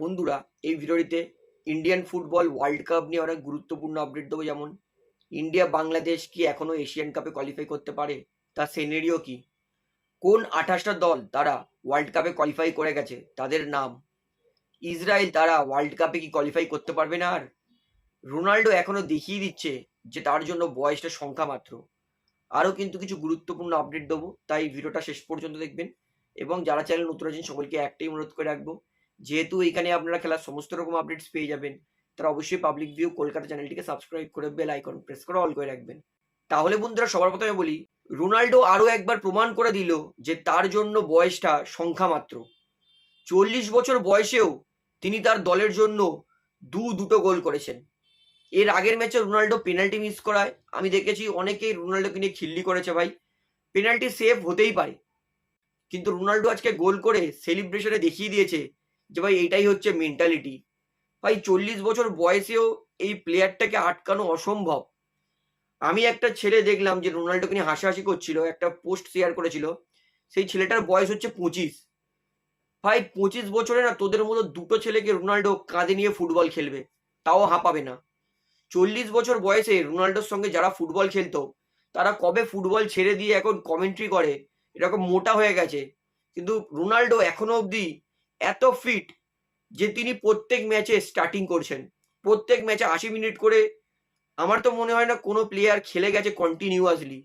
বন্ধুরা, এই ভিডিওটিতে ইন্ডিয়ান ফুটবল ওয়ার্ল্ড কাপ নিয়ে অনেক গুরুত্বপূর্ণ আপডেট দেবো। যেমন ইন্ডিয়া বাংলাদেশ কি এখনও এশিয়ান কাপে কোয়ালিফাই করতে পারে? তার সেনেরিও কি? কোন আঠাশটা দল তারা ওয়ার্ল্ড কাপে কোয়ালিফাই করে গেছে? তাদের নাম। ইসরায়েল তারা ওয়ার্ল্ড কাপে কি কোয়ালিফাই করতে পারবে না আর? রোনাল্ডো এখনও দেখিয়ে দিচ্ছে যে তার জন্য বয়সটা সংখ্যা মাত্র। আরও কিন্তু কিছু গুরুত্বপূর্ণ আপডেট দেবো। তাই ভিডিওটা শেষ পর্যন্ত দেখবেন। এবং যারা চ্যানেল নতুন আছেন, সকলকে একটাই অনুরোধ করে রাখব যেহেতু এখানে আপনারা খেলার সমস্ত রকম আপডেটস পেয়ে যাবেন তারা অবশ্যই পাবলিক ভিউ কলকাতা চ্যানেলটিকে সাবস্ক্রাইব করে বেল আইকন প্রেস করে অল করে রাখবেন। তাহলে বন্ধুরা, সবার প্রথমে বলি, রোনাল্ডো আরও একবার প্রমাণ করে দিল যে তার জন্য বয়সটা সংখ্যা মাত্র চল্লিশ বছর বয়সেও তিনি তার দলের জন্য দু দুটো গোল করেছেন। এর আগের ম্যাচে রোনাল্ডো পেনাল্টি মিস করায়। আমি দেখেছি অনেকেই রোনাল্ডোকে নিয়ে খিল্লি করেছে ভাই। পেনাল্টি সেভ হতেই পারে। কিন্তু রোনাল্ডো আজকে গোল করে সেলিব্রেশনে দেখিয়ে দিয়েছে যে ভাই এইটাই হচ্ছে মেন্টালিটি ভাই চল্লিশ বছর বয়সেও এই প্লেয়ারটাকে আটকানো অসম্ভব। আমি একটা ছেলে দেখলাম যে রোনাল্ডোকে নিয়ে হাসাহাসি করছিল, একটা পোস্ট শেয়ার করেছিল, সেই ছেলেটার বয়স হচ্ছে পঁচিশ। ভাই পঁচিশ বছরে না তোদের মতো দুটো ছেলেকে রোনাল্ডো কাঁধে নিয়ে ফুটবল খেলবে, তাও হাঁপাবে না। চল্লিশ বছর বয়সে রোনাল্ডোর সঙ্গে যারা ফুটবল খেলতো, তারা কবে ফুটবল ছেড়ে দিয়ে এখন কমেন্ট্রি করে? এরকম মোটা হয়ে গেছে। কিন্তু রোনাল্ডো এখনও অবধি এত ফিট যে তিনি প্রত্যেক ম্যাচে স্টার্টিং করছেন। প্রত্যেক ম্যাচে আশি মিনিট করে আমার তো মনে হয় না কোনো প্লেয়ার খেলে গেছে কন্টিনিউয়াসলি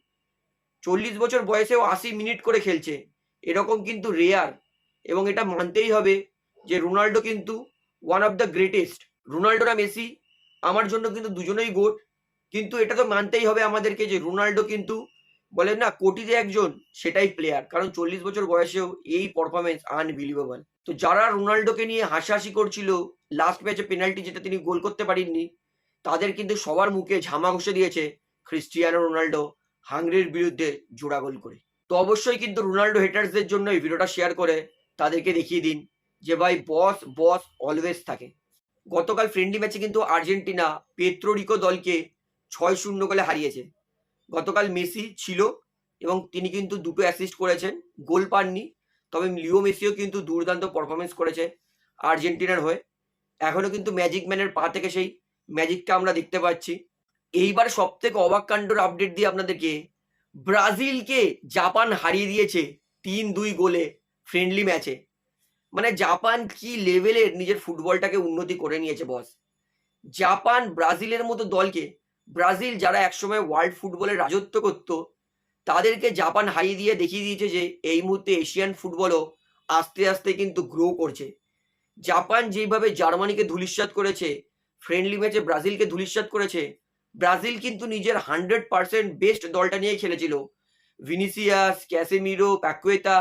চল্লিশ বছর বয়সেও আশি মিনিট করে খেলছে। এরকম কিন্তু রেয়ার এবং এটা মানতেই হবে যে রোনাল্ডো কিন্তু ওয়ান অফ দ্য গ্রেটেস্ট রোনাল্ডোরা মেসি, আমার জন্য কিন্তু দুজনেই গোট কিন্তু এটা তো মানতেই হবে আমাদেরকে যে রোনাল্ডো কিন্তু বলেন না কোটিতে একজন, সেটাই প্লেয়ার কারণ চল্লিশ বছর বয়সেও এই পারফরমেন্স আনবিলিভেবল তো যারা রোনাল্ডোকে নিয়ে হাসাহাসি করছিল লাস্ট ম্যাচে পেনাল্টি যেটা তিনি গোল করতে পারেননি, তাদের কিন্তু সবার মুখে ঝামা ঘষে দিয়েছে ক্রিস্টিয়ানো রোনাল্ডো হাঙ্গরির বিরুদ্ধে জোড়া গোল করে। তো অবশ্যই কিন্তু রোনাল্ডো হেটার্সদের জন্য এই ভিডিওটা শেয়ার করে তাদেরকে দেখিয়ে দিন যে ভাই বস বস অলওয়েজ থাকে। গতকাল ফ্রেন্ডলি ম্যাচে কিন্তু আর্জেন্টিনা পেত্রোরিকো দলকে ছয় শূন্য গোলে হারিয়েছে। গতকাল মেসি ছিল এবং তিনি কিন্তু দুটো অ্যাসিস্ট করেছেন, গোল পাননি। তবে লিও মেসিও কিন্তু দুর্দান্ত পারফরমেন্স করেছে আর্জেন্টিনার হয়ে। এখনও কিন্তু ম্যাজিক ম্যানের পা থেকে সেই ম্যাজিকটা আমরা দেখতে পাচ্ছি। এইবার সব থেকে অবাক কাণ্ডর আপডেট দিয়ে আপনাদেরকে, ব্রাজিলকে জাপান হারিয়ে দিয়েছে তিন দুই গোলে ফ্রেন্ডলি ম্যাচে মানে জাপান কি লেভেলের নিজের ফুটবলটাকে উন্নতি করে নিয়েছে বস জাপান ব্রাজিলের মতো দলকে ব্রাজিল যারা একসময় ওয়ার্ল্ড ফুটবলে রাজত্ব করত, তাদেরকে জাপান হারিয়ে দিয়ে দেখিয়ে দিয়েছে যে এই মুহূর্তে এশিয়ান ফুটবলও আস্তে আস্তে কিন্তু গ্রো করছে। জাপান যেইভাবে জার্মানিকে ধুলিস্বাত করেছে ফ্রেন্ডলি ম্যাচে ব্রাজিলকে ধুলিস্বাত করেছে, ব্রাজিল কিন্তু নিজের হান্ড্রেড পার্সেন্ট বেস্ট দলটা নিয়ে খেলেছিল। ভিনিসিয়াস, ক্যাসেমিরো, প্যাকুয়েতা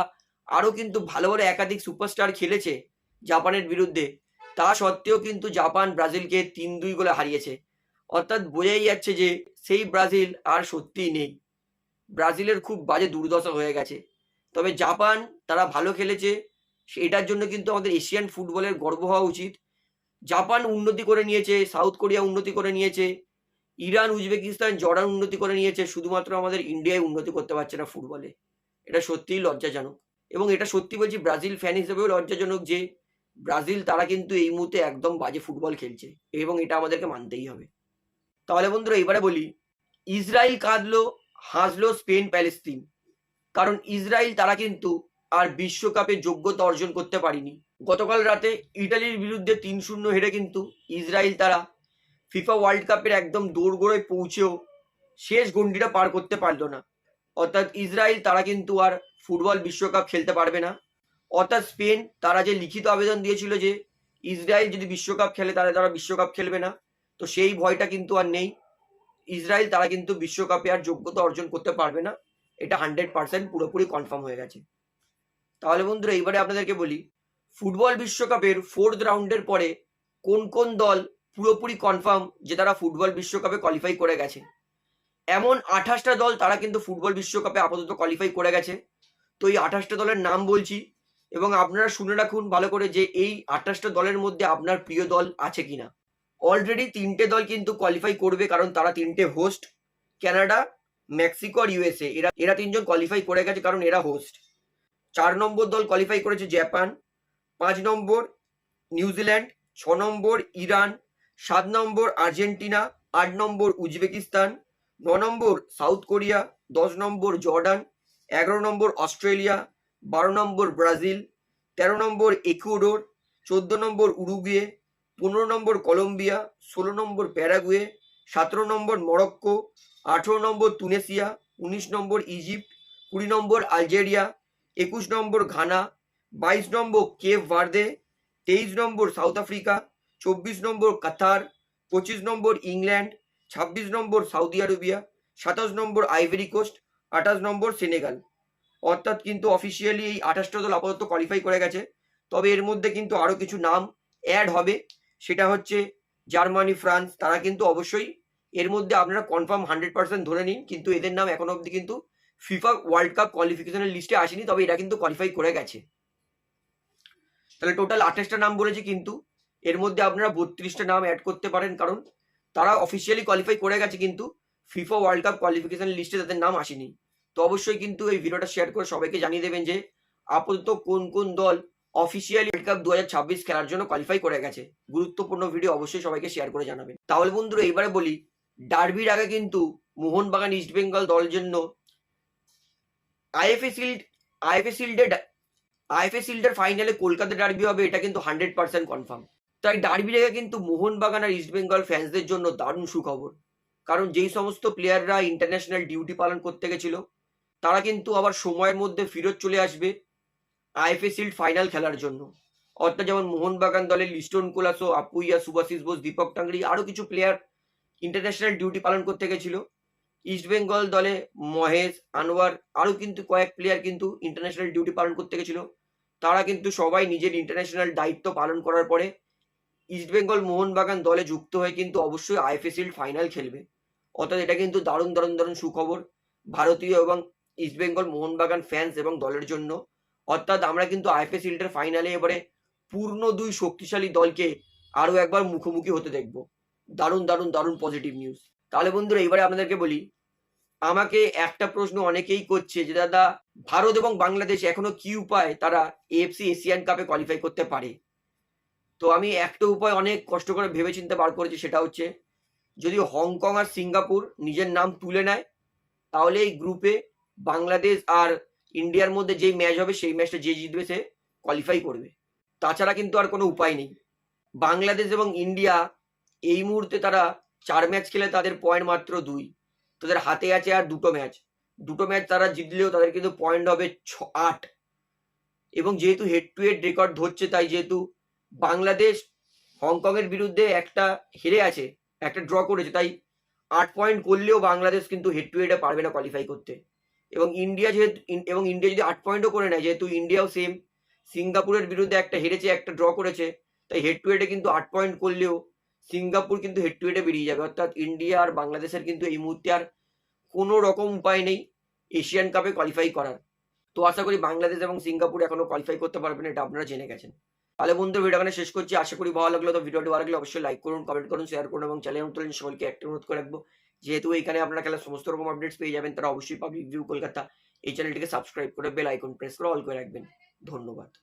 আরও কিন্তু ভালো ভালো একাধিক সুপারস্টার খেলেছে জাপানের বিরুদ্ধে। তা সত্ত্বেও কিন্তু জাপান ব্রাজিলকে তিন দুই গোলে হারিয়েছে। অর্থাৎ বোঝাই যাচ্ছে যে সেই ব্রাজিল আর সত্যিই নেই। ব্রাজিলের খুব বাজে দুর্দশা হয়ে গেছে। তবে জাপান তারা ভালো খেলেছে, সেটার জন্য কিন্তু আমাদের এশিয়ান ফুটবলের গর্ব হওয়া উচিত। জাপান উন্নতি করে নিয়েছে, সাউথ কোরিয়া উন্নতি করে নিয়েছে, ইরান, উজবেকিস্তান, জর্ডান উন্নতি করে নিয়েছে, শুধুমাত্র আমাদের ইন্ডিয়ায় উন্নতি করতে পারছে না ফুটবলে। এটা সত্যিই লজ্জাজনক। এবং এটা সত্যি বলছি, ব্রাজিল ফ্যান হিসেবেও লজ্জাজনক যে ব্রাজিল তারা কিন্তু এই মুহূর্তে একদম বাজে ফুটবল খেলছে। এবং এটা আমাদেরকে মানতেই হবে। তাহলে বন্ধুরা এবারে বলি, ইসরায়েল কাঁদলো, হাসলো স্পেন, প্যালেস্তিন। কারণ ইসরায়েল তারা কিন্তু আর বিশ্বকাপে যোগ্যতা অর্জন করতে পারেনি। গতকাল রাতে ইটালির বিরুদ্ধে তিন শূন্য হেরে কিন্তু ইসরায়েল তারা ফিফা ওয়ার্ল্ড কাপের একদম দৌড়গোড়ায় পৌঁছেও শেষ গন্ডিটা পার করতে পারল না। অর্থাৎ ইসরায়েল তারা কিন্তু আর ফুটবল বিশ্বকাপ খেলতে পারবে না। অর্থাৎ স্পেন তারা যে লিখিত আবেদন দিয়েছিল যে, ইসরায়েল যদি বিশ্বকাপ খেলে তাহলে তারা বিশ্বকাপ খেলবে না। তো সেই ভয়টা কিন্তু আর নেই। ইসরায়েল তারা কিন্তু বিশ্বকাপে আর যোগ্যতা অর্জন করতে পারবে না। এটা হান্ড্রেড পার্সেন্ট পুরোপুরি কনফার্ম হয়ে গেছে। তাহলে বন্ধুরা, এইবারে আপনাদেরকে বলি, ফুটবল বিশ্বকাপের ফোর্থ রাউন্ডের পরে কোন কোন দল পুরোপুরি কনফার্ম যে তারা ফুটবল বিশ্বকাপে কোয়ালিফাই করে গেছে? এমন আঠাশটা দল তারা কিন্তু ফুটবল বিশ্বকাপে আপাতত কোয়ালিফাই করে গেছে। তো এই আঠাশটা দলের নাম বলছি এবং আপনারা শুনে রাখুন ভালো করে যে এই আঠাশটা দলের মধ্যে আপনার প্রিয় দল আছে কিনা। অলরেডি তিনটে দল কিন্তু কোয়ালিফাই করবে কারণ তারা তিনটে হোস্ট কানাডা মেক্সিকো আর ইউএসএ এরা এরা তিনজন কোয়ালিফাই করে গেছে কারণ এরা হোস্ট চার নম্বর দল কোয়ালিফাই করেছে জাপান পাঁচ নম্বর নিউজিল্যান্ড ছ নম্বর ইরান সাত নম্বর আর্জেন্টিনা আট নম্বর উজবেকিস্তান ন নম্বর সাউথ কোরিয়া দশ নম্বর জর্ডান এগারো নম্বর অস্ট্রেলিয়া বারো নম্বর ব্রাজিল তেরো নম্বর ইকুয়েডর চোদ্দ নম্বর উরুগুয়ে পনেরো নম্বর কলম্বিয়া, ষোলো নম্বর প্যারাগুয়ে, সতেরো নম্বর মরক্কো, আঠেরো নম্বর তুনেসিয়া উনিশ নম্বর ইজিপ্ট, কুড়ি নম্বর আলজেরিয়া, একুশ নম্বর ঘানা, বাইশ নম্বর কেভ ভার্দে, তেইশ নম্বর সাউথ আফ্রিকা, চব্বিশ নম্বর কাতার, পঁচিশ নম্বর ইংল্যান্ড, ছাব্বিশ নম্বর সাউদি আরবিয়া, সাতাশ নম্বর আইভরি কোস্ট, আঠাশ নম্বর সেনেগাল। অর্থাৎ কিন্তু অফিসিয়ালি এই আঠাশটা দল আপাতত কোয়ালিফাই করে গেছে। তবে এর মধ্যে কিন্তু আরও কিছু নাম অ্যাড হবে। সেটা হচ্ছে জার্মানি, ফ্রান্স, তারা কিন্তু অবশ্যই এর মধ্যে আপনারা কনফার্ম হান্ড্রেড পার্সেন্ট ধরে নিন, কিন্তু এদের নাম এখনও অবধি কিন্তু ফিফা ওয়ার্ল্ড কাপ কোয়ালিফিকেশনের লিস্টে আসেনি, তবে এরা কিন্তু কোয়ালিফাই করে গেছে। তাহলে টোটাল আঠাশটা নাম বলেছি কিন্তু, এর মধ্যে আপনারা বত্রিশটা নাম অ্যাড করতে পারেন, কারণ তারা অফিসিয়ালি কোয়ালিফাই করে গেছে কিন্তু ফিফা ওয়ার্ল্ড কাপ কোয়ালিফিকেশন লিস্টে তাদের নাম আসেনি। তো অবশ্যই কিন্তু এই ভিডিওটা শেয়ার করে সবাইকে জানিয়ে দেবেন যে আপাতত কোন কোন দল অফিসিয়ালি ওয়ার্ল্ড কাপ দু হাজার ছাব্বিশ খেলার জন্য কোয়ালিফাই করে গেছে। গুরুত্বপূর্ণ ভিডিও অবশ্যই সবাইকে শেয়ার করে জানাবেন। তাহলে বন্ধুরা, এবারে বলি ডার্বির আগে কিন্তু মোহনবাগান ইস্ট বেঙ্গল দলের জন্য আইএফএ শিল্ড আইএফএ শিল্ডে আইএফএ শিল্ডের ফাইনালে কলকাতা ডার্বি হবে, এটা কিন্তু হান্ড্রেড পার্সেন্ট কনফার্ম তাই ডার্বি রেখে কিন্তু মোহনবাগান আর ইস্ট বেঙ্গল ফ্যান্সদের জন্য দারুণ সুখবর। কারণ যেই সমস্ত প্লেয়াররা ইন্টারন্যাশনাল ডিউটি পালন করতে গেছিল, তারা কিন্তু আবার সময়ের মধ্যে ফেরত চলে আসবে। আইএফএ শিল্ড ফাইনাল খেলার জন্য। অর্থাৎ যেমন মোহনবাগান দলের লিস্টন কোলাসো, আপুইয়া, সুভাশিস বোস, দীপক টাংরি আরও কিছু প্লেয়ার ইন্টারন্যাশনাল ডিউটি পালন করতে গেছিল। ইস্ট বেঙ্গল দলে মহেশ, আনোয়ার আরও কিন্তু কয়েক প্লেয়ার কিন্তু ইন্টারন্যাশনাল ডিউটি পালন করতে গেছিল। তারা কিন্তু সবাই নিজের ইন্টারন্যাশনাল দায়িত্ব পালন করার পরে ইস্টবেঙ্গল মোহনবাগান দলে যুক্ত হয়ে কিন্তু অবশ্যই আইএফএ শিল্ড ফাইনাল খেলবে। অর্থাৎ এটা কিন্তু দারুণ দারুণ দারুণ সুখবর। ভারতীয় এবং ইস্টবেঙ্গল মোহনবাগান ফ্যান্স এবং দলের জন্য। অর্থাৎ আমরা কিন্তু আইএফএ শিল্ডের ফাইনালে এবারে পূর্ণ দুই শক্তিশালী দলকে আরও একবার মুখোমুখি হতে দেখব। দারুণ দারুণ দারুণ পজিটিভ নিউজ তাহলে বন্ধুরা, এবারে আপনাদেরকে বলি, আমাকে একটা প্রশ্ন অনেকেই করছে যে, দাদা, ভারত এবং বাংলাদেশ এখনও কি উপায় তারা এএফসি এশিয়ান কাপে কোয়ালিফাই করতে পারে? তো আমি একটা উপায় অনেক কষ্ট করে ভেবে চিন্তে বার করেছি, সেটা হচ্ছে, যদি হংকং আর সিঙ্গাপুর নিজের নাম তুলে নেয়, তাহলে এই গ্রুপে বাংলাদেশ আর ইন্ডিয়ার মধ্যে যেই ম্যাচ হবে, সেই ম্যাচটা যে জিতবে, সে কোয়ালিফাই করবে। তাছাড়া কিন্তু আর কোনো উপায় নেই। বাংলাদেশ এবং ইন্ডিয়া এই মুহূর্তে তারা চার ম্যাচ খেলে তাদের পয়েন্ট মাত্র দুই। তাদের হাতে আছে আর দুটো ম্যাচ দুটো ম্যাচ তারা জিতলেও তাদের কিন্তু পয়েন্ট হবে ছ, আট। এবং যেহেতু হেড টু হেড রেকর্ড ধরছে, তাই যেহেতু বাংলাদেশ হংকংয়ের বিরুদ্ধে একটা হেরে আছে, একটা ড্র করেছে, তাই আট পয়েন্ট করলেও বাংলাদেশ কিন্তু হেড টু হেডে পারবে না কোয়ালিফাই করতে। এবং ইন্ডিয়া যেহেতু এবং ইন্ডিয়া যদি আট পয়েন্টও করে নেয়, যেহেতু ইন্ডিয়াও সেম সিঙ্গাপুরের বিরুদ্ধে একটা হেরেছে, একটা ড্র করেছে, তাই হেড টু হেডে কিন্তু আট পয়েন্ট করলেও সিঙ্গাপুর কিন্তু হেড টু হেডে বেরিয়ে যাবে। অর্থাৎ ইন্ডিয়া আর বাংলাদেশের কিন্তু এই মুহূর্তে আর কোনো রকম উপায় নেই এশিয়ান কাপে কোয়ালিফাই করার। তো আশা করি বাংলাদেশ এবং সিঙ্গাপুর এখনও কোয়ালিফাই করতে পারবেন এটা আপনারা জেনে গেছেন। তাহলে বন্ধু ভিডিও এখানে শেষ করছি, আশা করি ভালো লাগল। তো ভিডিওটি ভালো লাগলে অবশ্যই লাইক করুন কমেন্ট করুন শেয়ার করুন এবং চ্যানেল নতুন সকলকে একটা অনুরোধ করে রাখব। যেহেতু এখানে আপনারা খেলার সমস্ত রকম আপডেটস পেয়ে যাবেন, তারা অবশ্যই পাবলিক ভিউ কলকাতা এই চ্যানেলটিকে সাবস্ক্রাইব করে বেল আইকন প্রেস করে অল করে রাখবেন। ধন্যবাদ।